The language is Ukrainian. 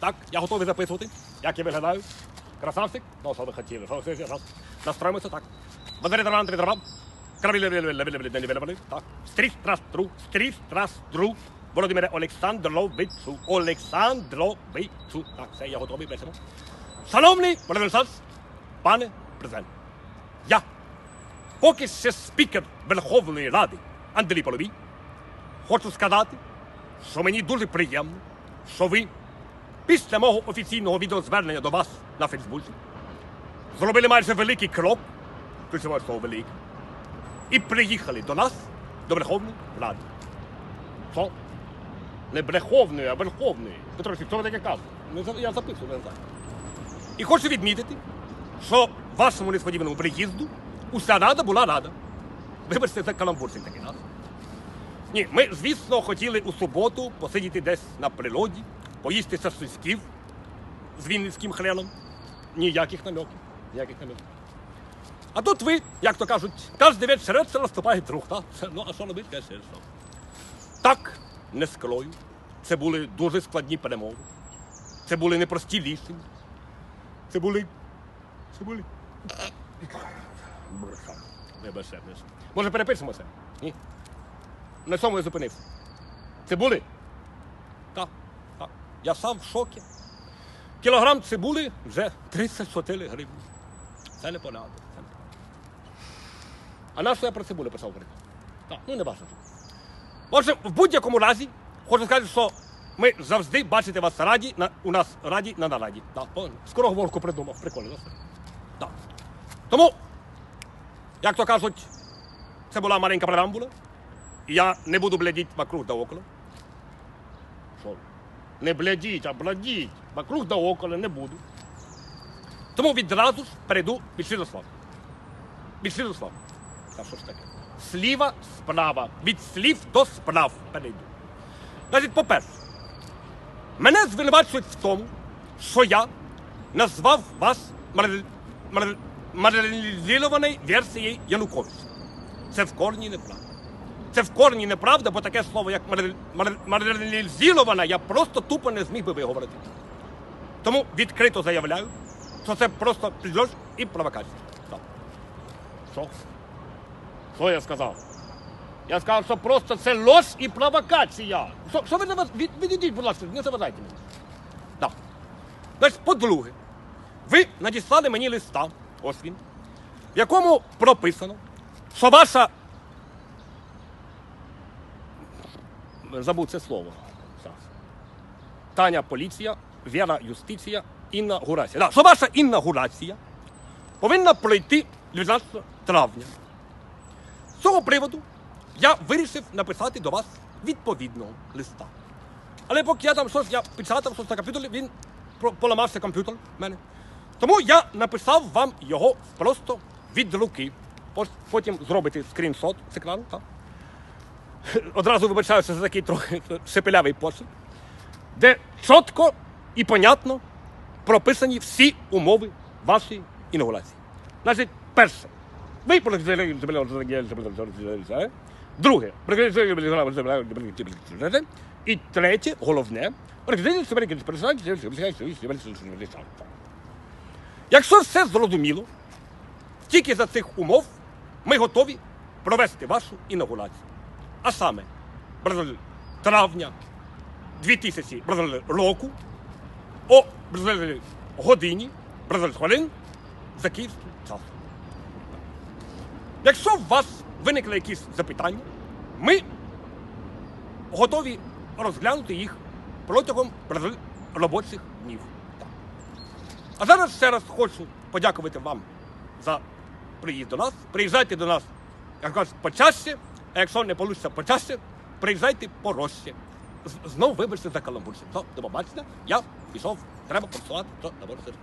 Так, я готовий записувати. Як я виглядаю? Красавчик? Ну, що ви хотіли? Настроїмося так. Так. Стріс, трас, тру, стріс, трас, тру. Володимире Олександровичу, Олександровичу. Так, все, я готовий, пишемо. Шановний Володимир пане президент, я, поки ще спікер Верховної Ради Андрій Половій, хочу сказати, що мені дуже приємно, що ви після мого офіційного відеозвернення до вас на Фейсбуці зробили майже великий крок, ключове слово великий, і приїхали до нас, до Верховної Ради. Що? Не Верховної, а Верховної. Петро, що ви таке кажете? Ну, я записую, не знаю. І хочу відмітити, що вашому несподіваному приїзду уся рада була рада. Вибачте, це каламбурчик такий раз. Ні, ми, звісно, хотіли у суботу посидіти десь на природі, поїсти шашличків з вінницьким хреном. Ніяких намеків. Ніяких намеків. А тут ви, як то кажуть, кожен вечір це наступає друг. Та? Це, Ну, а що робити, каже, що? Так, не скрою. Це були дуже складні перемови. Це були непрості рішення. Це були. Це були. Вибачте. Може перепишемося? Ні. На цьому я зупинився. Цибули? Так, так. Я сам в шокі. Кілограм цибули вже 34 гривні. Це не порядок. Це не порядок. А на що я про цибулю говорити? Так, ну не важливо. Отже, в будь-якому разі, хочу сказати, що ми завжди бачите вас раді, на, у нас раді на нараді. Так, скоро говорку придумав, прикольно. Так. Тому, як то кажуть, це була маленька преамбула. Я не буду блядіть вокруг да около. Що? Не блядіть, а бладіть. Вокруг да около не буду. Тому відразу ж перейду слів до слова. Слова. Та що ж таке? Сліва справа. Від слів до справ перейду. Значить, по-перше, мене звинувачують в тому, що я назвав вас маргіналізованою версією Януковича. Це в корні неправда. Це в корні неправда, бо таке слово, як маргіналь- я просто тупо не зміг би виговорити. Тому відкрито заявляю, що це просто підлож і провокація. Що? Що я сказав? Я сказав, що просто це лож і провокація. Що, що ви не вас... Від, відійдіть, будь ласка, не заважайте мені. Так. Значить, по-друге, ви надіслали мені листа, ось він, в якому прописано, що ваша. Забув це слово. Таня поліція, Віра юстиція, інаугурація. Да, що ваша інаугурація повинна пройти 12 травня. З цього приводу я вирішив написати до вас відповідного листа. Але поки я там щось, я печатав щось на комп'ютері, він поламався комп'ютер в мене. Тому я написав вам його просто від руки. Потім зробите скріншот з екрану. Так? Одразу вибачаюся за такий трохи шепелявий почерк, де чітко і понятно прописані всі умови вашої інаугурації. Значить, перше. Ви Друге. І третє, головне. Якщо все зрозуміло, тільки за цих умов ми готові провести вашу інаугурацію. А саме травня 2000 року о годині хвилин за київським часом. Якщо у вас виникли якісь запитання, ми готові розглянути їх протягом робочих днів. А зараз ще раз хочу подякувати вам за приїзд до нас. Приїжджайте до нас, як кажуть, почаще, а якщо не вийде почаще, приїжджайте порожче. Знов вибачте за каламбурчик. До побачення, я пішов, треба працювати, до побачення.